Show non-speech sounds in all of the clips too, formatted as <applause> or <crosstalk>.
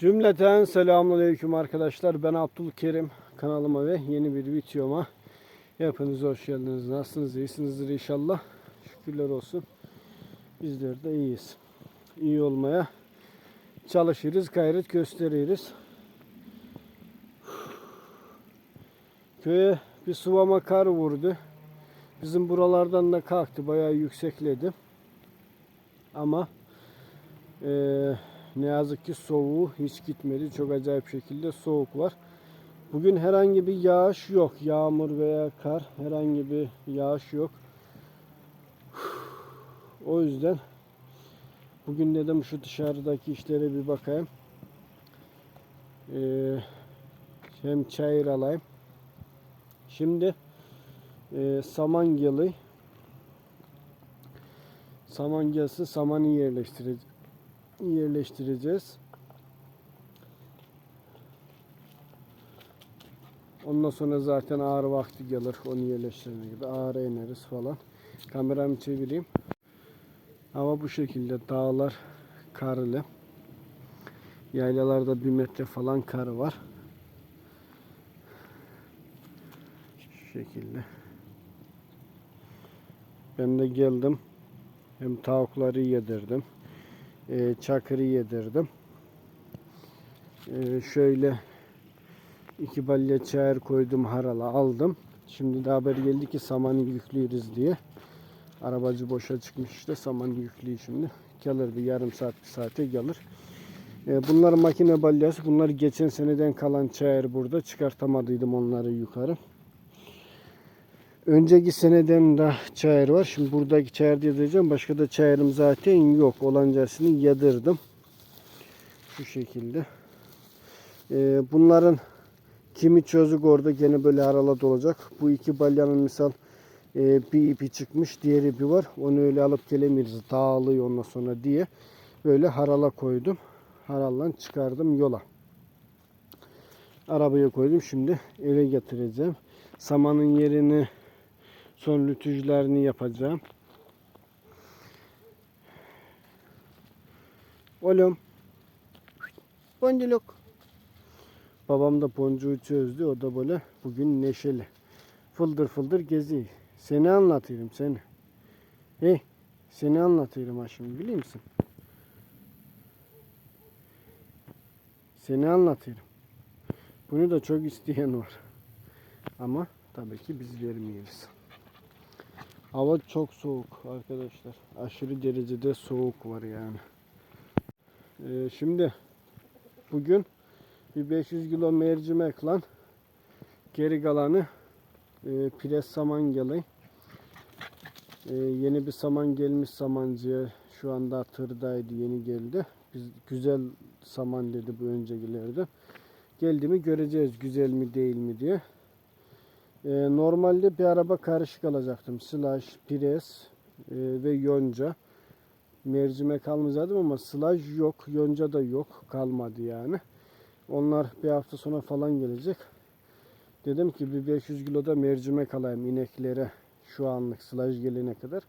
Cümleten selamünaleyküm arkadaşlar. Ben Abdülkerim. Kanalıma ve yeni bir videoma hepiniz hoş geldiniz. Nasılsınız? İyisinizdir inşallah. Şükürler olsun. Bizler de iyiyiz. İyi olmaya çalışırız, gayret gösteririz. Köye bir sıvama kar vurdu. Bizim buralardan da kalktı. Bayağı yüksekledi. Ama eee ne yazık ki soğuğu hiç gitmedi. Çok acayip şekilde soğuk var. Bugün herhangi bir yağış yok. Yağmur veya kar herhangi bir yağış yok. O yüzden bugün dedim şu dışarıdaki işlere bir bakayım. Ee, hem çayır alayım. Şimdi e, saman geli saman gelsin samanı yerleştireceğiz yerleştireceğiz. Ondan sonra zaten ağır vakti gelir onu yerleştirene gibi ağır ineriz falan. Kameramı çevireyim. Hava bu şekilde dağlar karlı. Yaylalarda bir metre falan kar var. Şu şekilde. Ben de geldim. Hem tavukları yedirdim e, çakırı yedirdim. E, şöyle iki balya çayır koydum harala aldım. Şimdi de haber geldi ki samanı yüklüyoruz diye. Arabacı boşa çıkmış işte samanı yüklüyor şimdi. Gelir bir yarım saat bir saate gelir. E, bunlar makine balyası. Bunlar geçen seneden kalan çayır burada. Çıkartamadıydım onları yukarı. Önceki seneden de çayır var. Şimdi buradaki çayır yedireceğim. Başka da çayırım zaten yok. Olancasını yedirdim. Şu şekilde. Ee, bunların kimi çözük orada gene böyle aralat olacak. Bu iki balyanın misal e, bir ipi çıkmış. Diğer ipi var. Onu öyle alıp gelemeyiz. Dağılıyor ondan sonra diye. Böyle harala koydum. Harallan çıkardım yola. Arabaya koydum. Şimdi eve getireceğim. Samanın yerini son lütüclerini yapacağım. Oğlum. Boncuk. Babam da boncuğu çözdü. O da böyle bugün neşeli. Fıldır fıldır geziyor. Seni anlatıyorum seni. Hey. Seni anlatıyorum ha şimdi biliyor musun? Seni anlatıyorum. Bunu da çok isteyen var. Ama tabii ki biz vermeyiz. Hava çok soğuk arkadaşlar. Aşırı derecede soğuk var yani. Ee, şimdi bugün bir 500 kilo mercimekle geri kalanı e, pres saman geley. E, yeni bir saman gelmiş samancıya. Şu anda tırdaydı yeni geldi. Biz, güzel saman dedi bu öncekilerde. Geldi mi göreceğiz güzel mi değil mi diye. Ee, normalde bir araba karışık alacaktım. Slash, pires e, ve yonca. Mercimek almayacaktım ama slash yok, yonca da yok. Kalmadı yani. Onlar bir hafta sonra falan gelecek. Dedim ki bir 500 kiloda mercimek alayım ineklere şu anlık slash gelene kadar.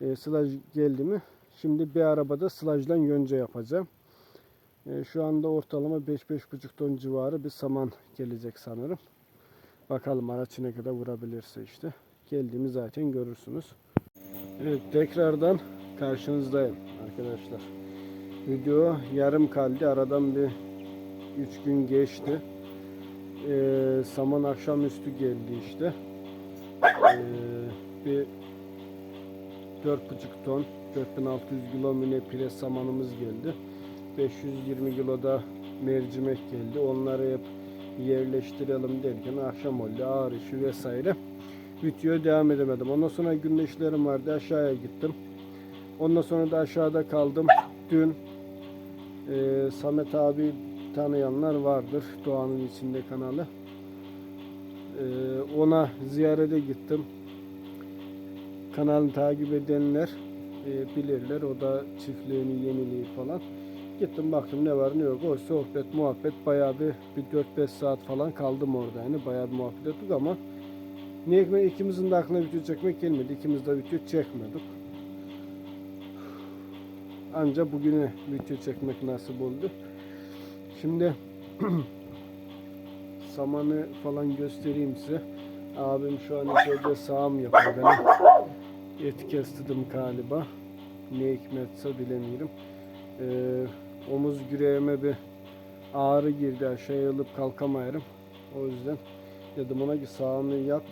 E, slash geldi mi? Şimdi bir arabada slajla yonca yapacağım. E, şu anda ortalama 5-5,5 ton civarı bir saman gelecek sanırım. Bakalım araç ne kadar vurabilirse işte. Geldiğimi zaten görürsünüz. Evet tekrardan karşınızdayım arkadaşlar. Video yarım kaldı. Aradan bir 3 gün geçti. Ee, saman akşamüstü geldi işte. Ee, bir 4,5 ton 4600 kilo müne pire samanımız geldi. 520 kilo da mercimek geldi. Onları hep yerleştirelim derken akşam oldu ağır işi vesaire. Videoya devam edemedim. Ondan sonra günde işlerim vardı aşağıya gittim. Ondan sonra da aşağıda kaldım. Dün e, Samet abi tanıyanlar vardır. Doğanın içinde kanalı. E, ona ziyarete gittim. Kanalını takip edenler e, bilirler. O da çiftliğini yeniliği falan. Gittim baktım ne var ne yok. O sohbet muhabbet bayağı bir, bir 4-5 saat falan kaldım orada yani. Bayağı bir muhabbet ettik ama ne ekmek ikimizin de aklına video çekmek gelmedi. İkimiz de video çekmedik. Anca bugüne video çekmek nasip oldu. Şimdi <clears throat> samanı falan göstereyim size. Abim şu an içeride sağım yapıyor benim. Et kestirdim galiba. Ne hikmetse bilemiyorum. Ee, omuz güreğime bir ağrı girdi aşağıya alıp kalkamayarım. O yüzden dedim ona ki sağını yap.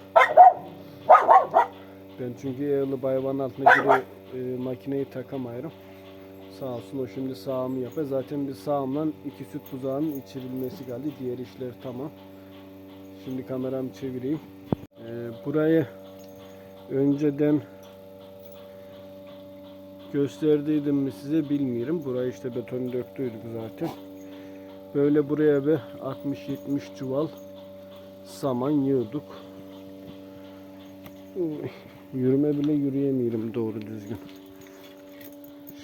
Ben çünkü yağlı hayvan altına giri e, makineyi takamayarım. Sağ olsun o şimdi sağımı yapıyor. Zaten bir sağımla iki süt buzağının içirilmesi geldi. Diğer işler tamam. Şimdi kameramı çevireyim. Ee, burayı önceden gösterdiydim mi size bilmiyorum. Burayı işte beton döktüydük zaten. Böyle buraya bir 60-70 çuval saman yığdık. Yürüme bile yürüyemiyorum doğru düzgün.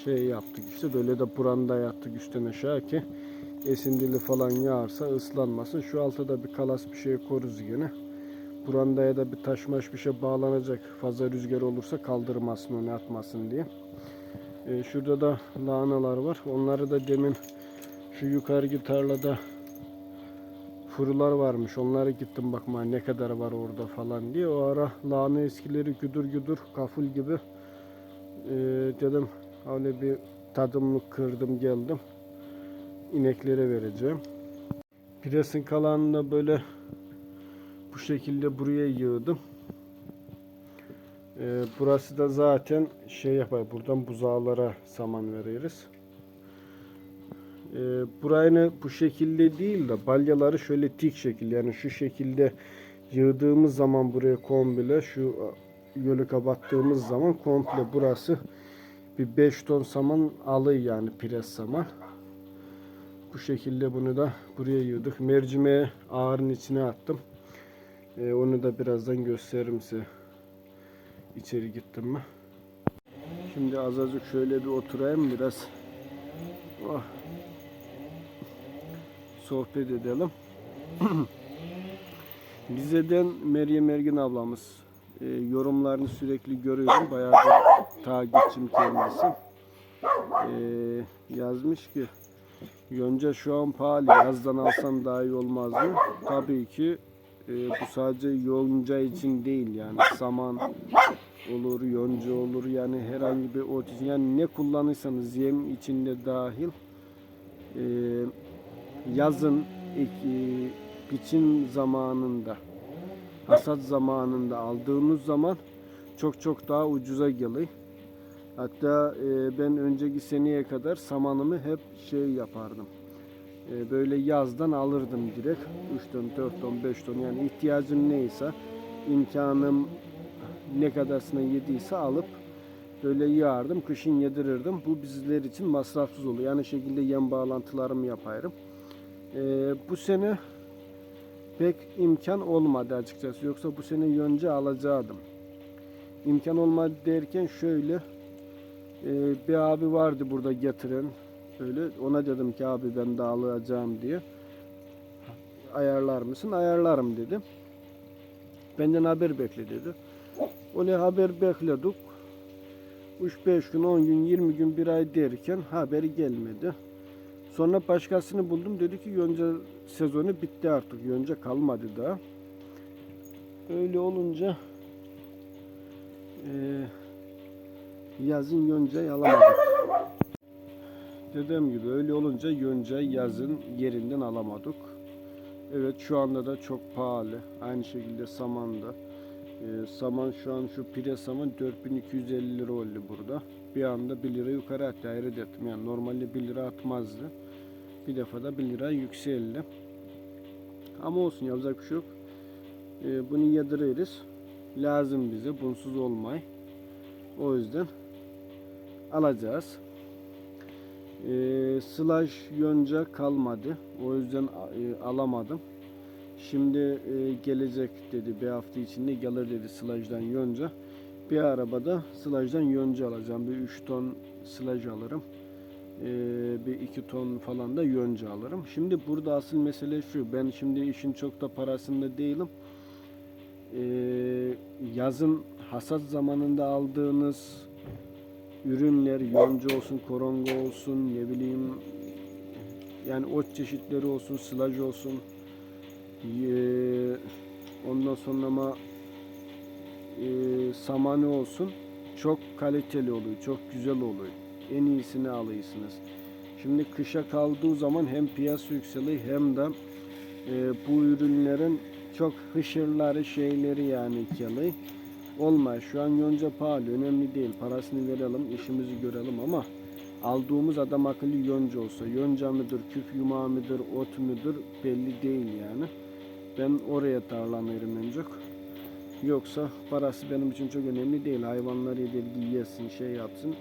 Şey yaptık işte böyle de buranda yattık üstten aşağı ki esindili falan yağarsa ıslanmasın. Şu altta da bir kalas bir şey koruz gene. Burandaya da bir taşmaş bir şey bağlanacak. Fazla rüzgar olursa kaldırmasın onu atmasın diye. Ee, şurada da lahanalar var. Onları da demin şu yukarıki tarlada furular varmış. Onlara gittim bakma ne kadar var orada falan diye. O ara lahana eskileri güdür güdür kaful gibi. Ee, dedim öyle bir tadımlık kırdım geldim. İneklere vereceğim. Piresin kalanını böyle bu şekilde buraya yığdım. Ee, burası da zaten şey yapar. Buradan buzağlara saman veririz. Ee, burayını bu şekilde değil de balyaları şöyle tik şekil yani şu şekilde yığdığımız zaman buraya komple şu yolu kapattığımız zaman komple burası bir 5 ton saman alıyor yani pires saman. Bu şekilde bunu da buraya yığdık. Mercimeği ağırın içine attım. Ee, onu da birazdan gösteririm size. İçeri gittim mi? Şimdi azıcık şöyle bir oturayım biraz. Oh. Sohbet edelim. <clears throat> Bizeden Meryem Ergin ablamız e, yorumlarını sürekli görüyorum. Bayağı bir takipçim kendisi. E, yazmış ki Yonca şu an pahalı. Yazdan alsam daha iyi olmaz mı? Tabii ki e, bu sadece yonca için değil yani saman olur, yonca olur yani herhangi bir ot için yani ne kullanırsanız yem içinde dahil e, yazın ek- biçim zamanında hasat zamanında aldığımız zaman çok çok daha ucuza geliyor. Hatta e, ben önceki seneye kadar samanımı hep şey yapardım. E, böyle yazdan alırdım direkt. 3 ton, 4 ton, 5 ton yani ihtiyacım neyse imkanım ne kadarsına yediyse alıp böyle yağardım. Kışın yedirirdim. Bu bizler için masrafsız oluyor. Yani şekilde yem bağlantılarımı yaparım. E, bu sene pek imkan olmadı açıkçası. Yoksa bu sene yonca alacaktım. İmkan olmadı derken şöyle e, bir abi vardı burada getiren öyle ona dedim ki abi ben de alacağım diye ayarlar mısın ayarlarım dedim benden haber bekle dedi öyle haber bekledik 3-5 gün 10 gün 20 gün bir ay derken haberi gelmedi sonra başkasını buldum dedi ki yonca sezonu bitti artık yonca kalmadı daha öyle olunca eee yazın yoncayı alamadık. Dediğim gibi öyle olunca yoncayı yazın yerinden alamadık. Evet şu anda da çok pahalı. Aynı şekilde saman Ee, saman şu an şu pire saman 4250 lira oldu burada. Bir anda 1 lira yukarı attı. Hayret ettim. Yani normalde 1 lira atmazdı. Bir defa da 1 lira yükseldi. Ama olsun yapacak bir şey yok. Ee, bunu yediririz. Lazım bize. Bunsuz olmay. O yüzden alacağız. Ee, sılaj yonca kalmadı. O yüzden e, alamadım. Şimdi e, gelecek dedi bir hafta içinde gelir dedi sılajdan yonca. Bir arabada sılajdan yonca alacağım. Bir 3 ton sılaj alırım. Ee, bir 2 ton falan da yonca alırım. Şimdi burada asıl mesele şu. Ben şimdi işin çok da parasında değilim. Ee, yazın hasat zamanında aldığınız ürünler yonca olsun, koronga olsun, ne bileyim Yani ot çeşitleri olsun, sılaj olsun. Eee, ondan sonra ama eee, samanı olsun. Çok kaliteli oluyor, çok güzel oluyor. En iyisini alıyorsunuz. Şimdi kışa kaldığı zaman hem piyasa yükseliyor hem de eee, bu ürünlerin çok hışırları şeyleri yani kalıyor. Olmaz. Şu an yonca pahalı. Önemli değil. Parasını verelim, işimizi görelim ama aldığımız adam akıllı yonca olsa, yonca mıdır, küf yumağı mıdır, ot mudur belli değil yani. Ben oraya tarlamıyorum önce. Yoksa parası benim için çok önemli değil. Hayvanları yedirgi yesin, şey yapsın.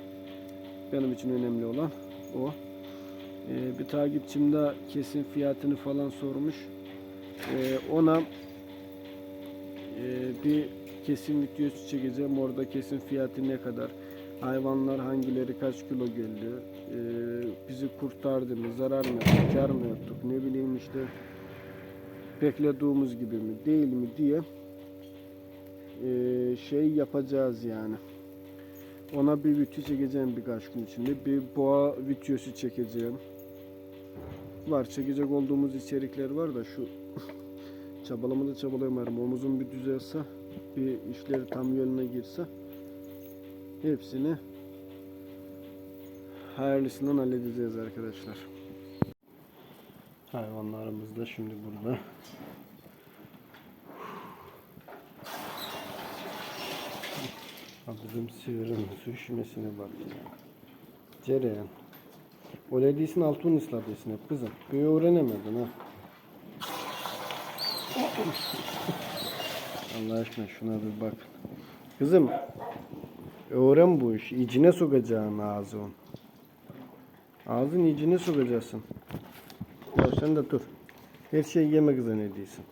Benim için önemli olan o. Ee, bir takipçim de kesin fiyatını falan sormuş. Ee, ona e, bir kesim videosu çekeceğim. Orada kesin fiyatı ne kadar, hayvanlar hangileri kaç kilo geldi, e, bizi kurtardı mı, zarar mı kar mı ettik, ne bileyim işte beklediğimiz gibi mi, değil mi diye e, şey yapacağız yani. Ona bir video çekeceğim birkaç gün içinde. Bir boğa videosu çekeceğim. Var çekecek olduğumuz içerikler var da şu <laughs> çabalamada çabalayamıyorum. Omuzum bir düzelse, bir işleri tam yoluna girse hepsini hayırlısından halledeceğiz arkadaşlar. Hayvanlarımız da şimdi burada. Bizim sivirin su bak ya. Cereyan. O dediğisin altın ısladıysın hep kızım. Bir öğrenemedin ha. Allah aşkına şuna bir bak. Kızım öğren bu işi. İçine sokacaksın ağzını. Ağzın içine sokacaksın. Sen de dur. Her şeyi yeme kızı ne diyorsun?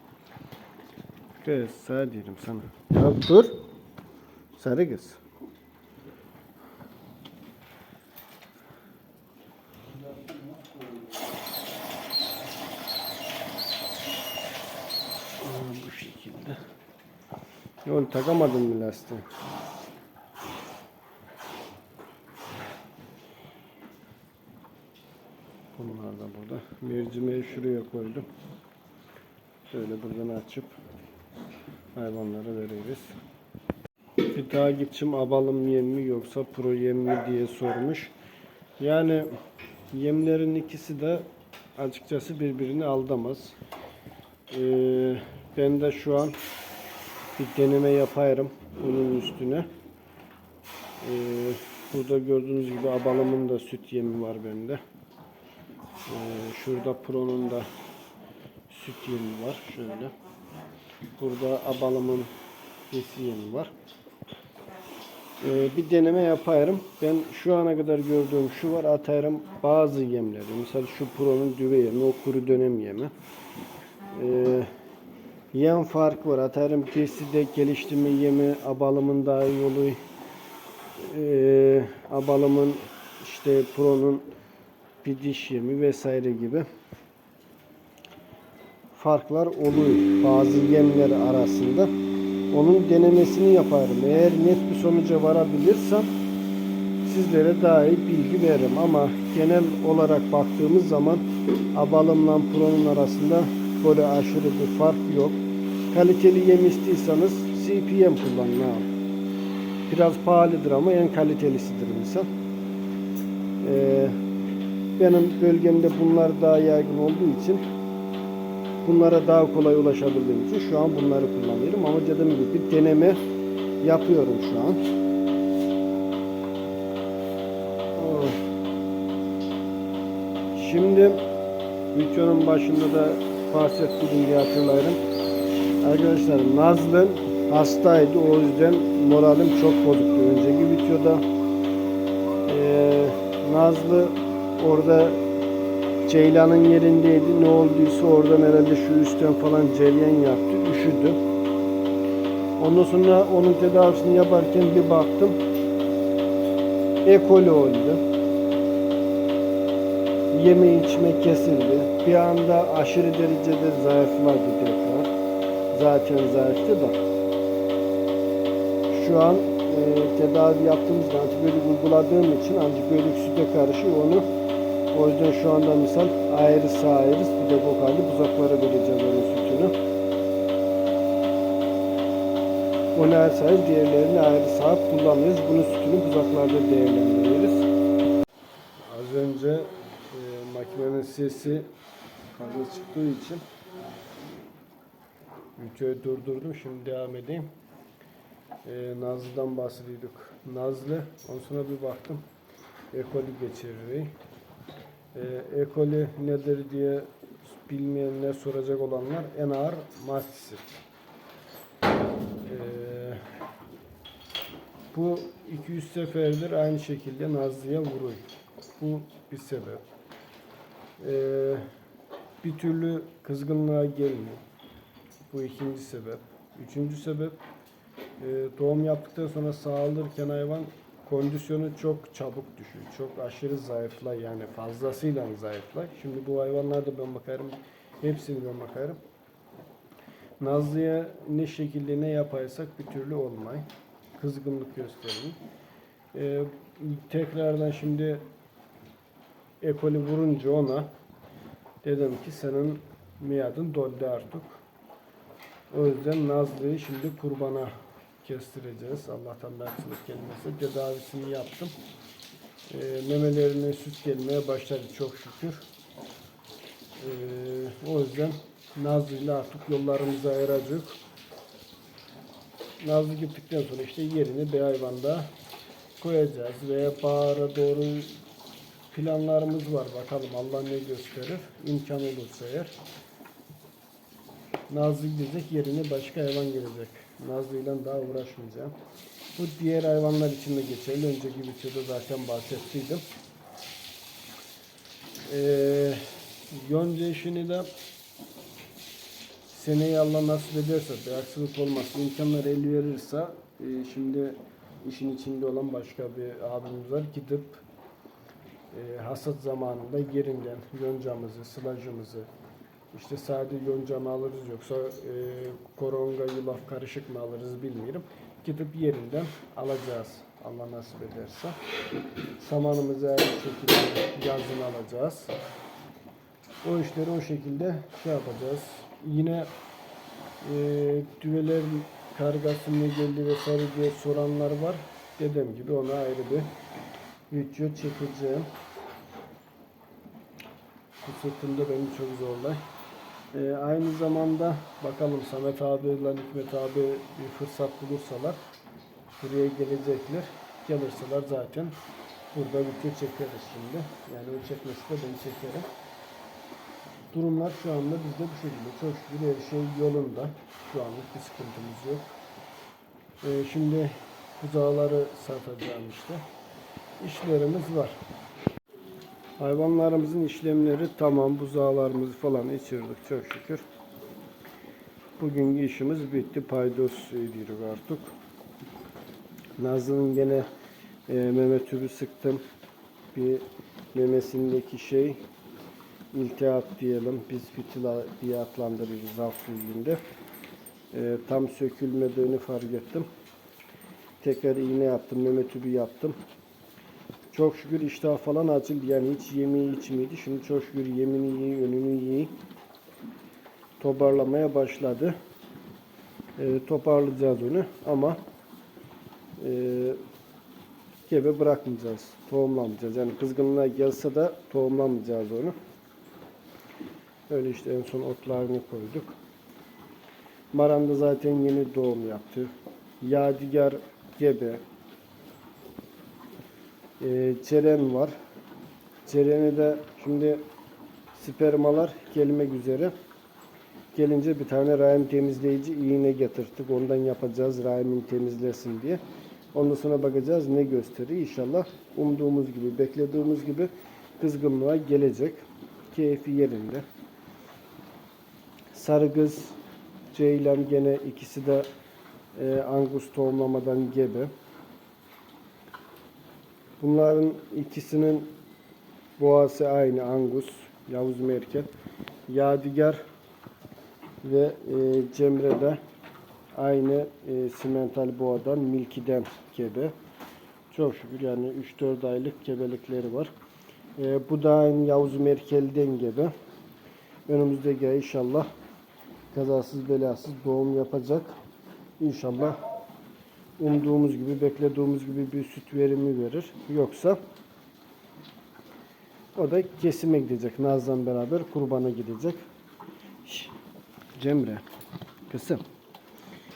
Kız sağ diyelim sana. Ya dur. Sarı kız. Bu şekilde. Yol takamadım mı lastiği? Bunlar da burada. Mercimeği şuraya koydum. Şöyle buradan açıp hayvanlara veririz. Bir takipçim abalım yem mi yoksa pro yem mi diye sormuş. Yani yemlerin ikisi de açıkçası birbirini aldamaz. Ee, ben de şu an bir deneme yaparım bunun üstüne. Ee, burada gördüğünüz gibi abalımın da süt yemi var bende. Ee, şurada Pro'nun da süt yemi var. Şöyle. Burada abalımın besi yemi var. Ee, bir deneme yaparım. Ben şu ana kadar gördüğüm şu var atarım bazı yemleri. Mesela şu Pro'nun düve yemi, o kuru dönem yemi. Ee, yem farkı var. Atarım besi de geliştirme yemi, abalımın daha iyi oluyor. Ee, abalımın işte Pro'nun bir diş yemi vesaire gibi farklar oluyor bazı yemler arasında. Onun denemesini yaparım. Eğer net bir sonuca varabilirsem sizlere iyi bilgi veririm. Ama genel olarak baktığımız zaman abalımla pronun arasında böyle aşırı bir fark yok. Kaliteli yem istiyorsanız CPM kullanın abi. Biraz pahalıdır ama en kalitelisidir misal. Ee, benim bölgemde bunlar daha yaygın olduğu için bunlara daha kolay ulaşabildiğim için şu an bunları kullanıyorum. Ama dediğim gibi bir deneme yapıyorum şu an. Oh. Şimdi videonun başında da bahsettiğim diye hatırlarım. Arkadaşlar Nazlı hastaydı. O yüzden moralim çok bozuktu. Önceki videoda eee Nazlı orada Ceylan'ın yerindeydi. Ne olduysa oradan herhalde şu üstten falan ceryan yaptı. Üşüdü. Ondan sonra onun tedavisini yaparken bir baktım. E. coli oldu. Yeme içme kesildi. Bir anda aşırı derecede zayıfladı tekrar. Zaten zayıftı da. Şu an e, tedavi yaptığımızda antibiyotik uyguladığım için antibiyotik süte karşı onu O yüzden şu anda misal ayrı sağırız. Bir de bu halde buzaklara vereceğiz onun sütünü. Onu ayrı sağırız. Diğerlerini ayrı sağıp kullanırız. Bunun sütünü buzaklarda değerlendiririz. Az önce e, makinenin sesi fazla çıktığı için videoyu durdurdum. Şimdi devam edeyim. E, Nazlı'dan bahsediyorduk. Nazlı, ondan sonra bir baktım. Ekoli geçiriyor. E, ekoli nedir diye bilmeyenler soracak olanlar en ağır mastisir. E, bu 200 seferdir aynı şekilde Nazlı'ya vuruyor. Bu bir sebep. Ee, bir türlü kızgınlığa gelmiyor. Bu ikinci sebep. Üçüncü sebep e, doğum yaptıktan sonra sağılırken hayvan kondisyonu çok çabuk düşüyor. Çok aşırı zayıflar yani fazlasıyla zayıflar. Şimdi bu hayvanlarda ben bakarım. Hepsini ben bakarım. Nazlı'ya ne şekilde ne yaparsak bir türlü olmay. Kızgınlık gösterir. Ee, tekrardan şimdi ekoli vurunca ona dedim ki senin miadın doldu artık. O yüzden Nazlı'yı şimdi kurbana kestireceğiz. Allah'tan bir aksilik gelmezse tedavisini yaptım. Ee, memelerine süt gelmeye başladı çok şükür. Ee, o yüzden Nazlı ile artık yollarımızı ayıracak. Nazlı gittikten sonra işte yerini bir hayvanda koyacağız veya bahara doğru planlarımız var. Bakalım Allah ne gösterir. İmkan olursa eğer. Nazlı gidecek yerine başka hayvan gelecek. Nazlı ile daha uğraşmayacağım. Bu diğer hayvanlar için de geçerli. Önceki videoda zaten bahsettiydim. Ee, yonca işini de seneye Allah nasip ederse bir aksilik olmazsa imkanlar el verirse e, şimdi işin içinde olan başka bir abimiz var gidip e, hasat zamanında yerinden yoncamızı, sılacımızı işte sadece yonca mı alırız yoksa e, koronga yulaf karışık mı alırız bilmiyorum. Gidip yerinden alacağız Allah nasip ederse. Samanımızı aynı şekilde yazın alacağız. O işleri o şekilde şey yapacağız. Yine e, düveler kargası ne geldi vesaire diye soranlar var. Dediğim gibi ona ayrı bir video çekeceğim. Bu sırtımda beni çok zorlar. E, aynı zamanda bakalım Samet abi ile Hikmet abi bir fırsat bulursalar buraya gelecekler. Gelirseler zaten burada video çekeriz şimdi. Yani o çekmesi de ben çekerim. Durumlar şu anda bizde bu şekilde. Çok şükür her şey yolunda. Şu anlık bir sıkıntımız yok. Ee, şimdi buzağları satacağım işte. İşlerimiz var. Hayvanlarımızın işlemleri tamam. Buzağlarımızı falan içirdik çok şükür. Bugünkü işimiz bitti. Paydos ediyoruz artık. Nazlı'nın gene e, meme tübü sıktım. Bir memesindeki şey iltihap diyelim. Biz fitila diye adlandırırız halk dilinde. Ee, tam sökülmediğini fark ettim. Tekrar iğne yaptım, meme tübü yaptım. Çok şükür iştah falan açıldı. Yani hiç yemeği içmiydi. Şimdi çok şükür yemini yiyor, önünü yiyor. Toparlamaya başladı. Ee, toparlayacağız onu ama e, gebe bırakmayacağız. Tohumlamayacağız. Yani kızgınlığa gelse de tohumlamayacağız onu. Öyle işte en son otlarını koyduk. Maran da zaten yeni doğum yaptı. Yadigar gebe. Ee, Ceren var. Ceren'i de şimdi spermalar gelmek üzere. Gelince bir tane rahim temizleyici iğne getirdik. Ondan yapacağız rahimin temizlesin diye. Ondan sonra bakacağız ne gösteriyor. İnşallah umduğumuz gibi, beklediğimiz gibi kızgınlığa gelecek. Keyfi yerinde. Sarıgız, Ceylan gene ikisi de e, Angus tohumlamadan gebe. Bunların ikisinin boğası aynı Angus, Yavuz Merkel. Yadigar ve e, Cemre de aynı e, simental boğadan, Milki'den gebe. Çok şükür yani 3-4 aylık gebelikleri var. Ee, bu da aynı Yavuz Merkel'den gibi. Önümüzdeki ay inşallah kazasız belasız doğum yapacak. İnşallah umduğumuz gibi, beklediğimiz gibi bir süt verimi verir. Yoksa o da kesime gidecek. Naz'la beraber kurbana gidecek. Cemre, kızım.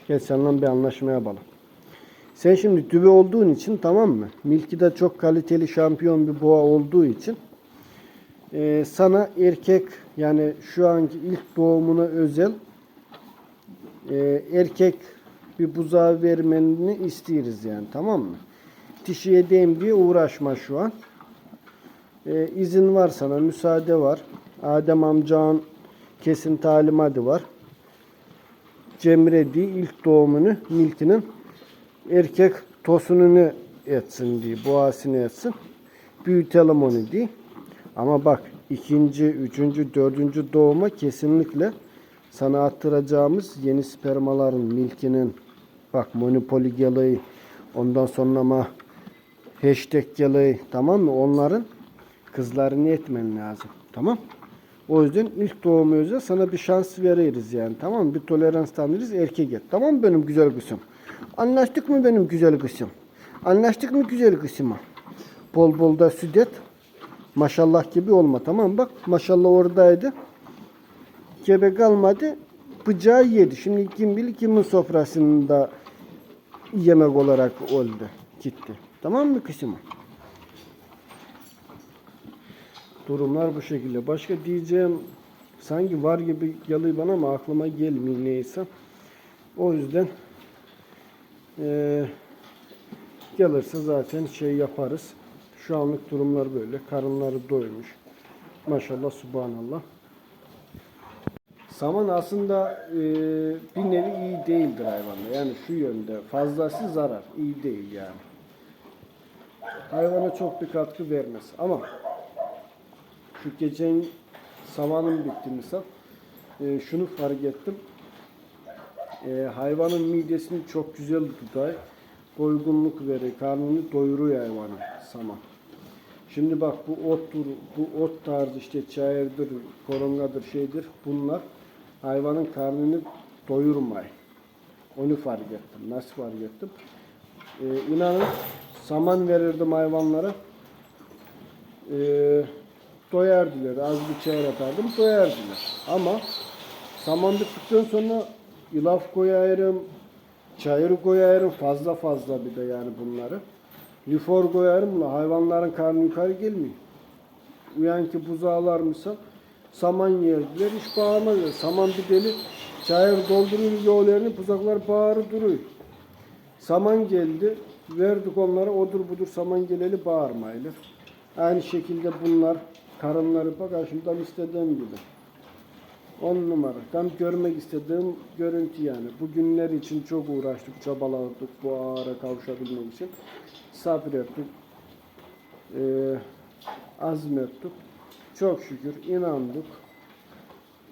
Gel seninle bir anlaşma yapalım. Sen şimdi düve olduğun için tamam mı? Milki de çok kaliteli şampiyon bir boğa olduğu için e, sana erkek yani şu anki ilk doğumuna özel e, erkek bir buzağı vermeni istiyoruz yani tamam mı? Dişiye değim diye uğraşma şu an. E, izin var sana, müsaade var. Adem amcanın kesin talimatı var. Cemre diye ilk doğumunu milkinin erkek tosununu etsin diye, boğasını etsin. Büyütelim onu diye. Ama bak ikinci, üçüncü, dördüncü doğuma kesinlikle sana attıracağımız yeni spermaların milkinin bak monopoli geliyor ondan sonra ama hashtag geliyor tamam mı? Onların kızlarını etmen lazım. Tamam o yüzden ilk doğum özel sana bir şans veririz yani tamam mı? Bir tolerans tanırız erkek et. Tamam mı benim güzel kızım? Anlaştık mı benim güzel kızım? Anlaştık mı güzel kızıma? Bol bol da süt et. Maşallah gibi olma tamam? Bak maşallah oradaydı. Gebe kalmadı. Bıçağı yedi. Şimdi kim bilir kimin sofrasında yemek olarak oldu. Gitti. Tamam mı kızım? Durumlar bu şekilde. Başka diyeceğim sanki var gibi geliyor bana ama aklıma gelmiyor neyse. O yüzden eee, gelirse zaten şey yaparız. Şu anlık durumlar böyle. Karınları doymuş. Maşallah subhanallah. Saman aslında eee, bir nevi iyi değildir hayvanda. Yani şu yönde fazlası zarar. iyi değil yani. Hayvana çok bir katkı vermez. Ama şu geçen samanın bitti misal. Ee, şunu fark ettim. Ee, hayvanın midesini çok güzel tutar. Doygunluk verir. Karnını doyuruyor hayvanın saman. Şimdi bak bu ottur, bu ot tarzı işte çayırdır, korongadır, şeydir. Bunlar hayvanın karnını doyurmay. Onu fark ettim. Nasıl fark ettim? Ee, inanın saman verirdim hayvanlara. Ee, doyardılar. Az bir çayır atardım doyardılar. Ama saman bittikten sonra yulaf koyarım, çayır koyarım fazla fazla bir de yani bunları. Lifor koyarım hayvanların karnı yukarı gelmiyor. Uyan ki buzağlar misal saman yerdiler hiç bağırmadılar. Saman bir deli çayır dolduruyor yollarını buzaklar bağırı duruyor. Saman geldi verdik onlara odur budur saman geleli bağırmayılır. Aynı şekilde bunlar karınları bak tam istediğim gibi. On numara. Tam görmek istediğim görüntü yani. Bu günler için çok uğraştık, çabaladık bu ağara kavuşabilmek için. Sabrettik. Ee, azmettik. Çok şükür inandık.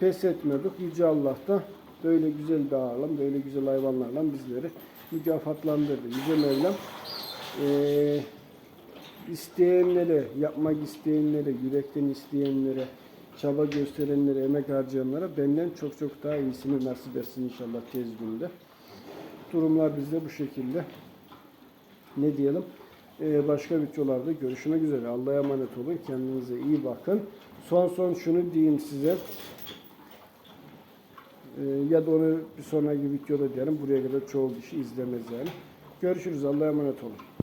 Pes etmedik. Yüce Allah da böyle güzel bir ağırlam, böyle güzel hayvanlarla bizleri mükafatlandırdı. Yüce Mevlam ee, isteyenlere, yapmak isteyenlere, yürekten isteyenlere, çaba gösterenlere, emek harcayanlara benden çok çok daha iyisini nasip etsin inşallah tez günde. Durumlar bizde bu şekilde. Ne diyelim? Ee, başka videolarda görüşmek üzere. Allah'a emanet olun. Kendinize iyi bakın. Son son şunu diyeyim size. Ee, ya da onu bir sonraki videoda derim. Buraya kadar çoğu kişi izlemez yani. Görüşürüz. Allah'a emanet olun.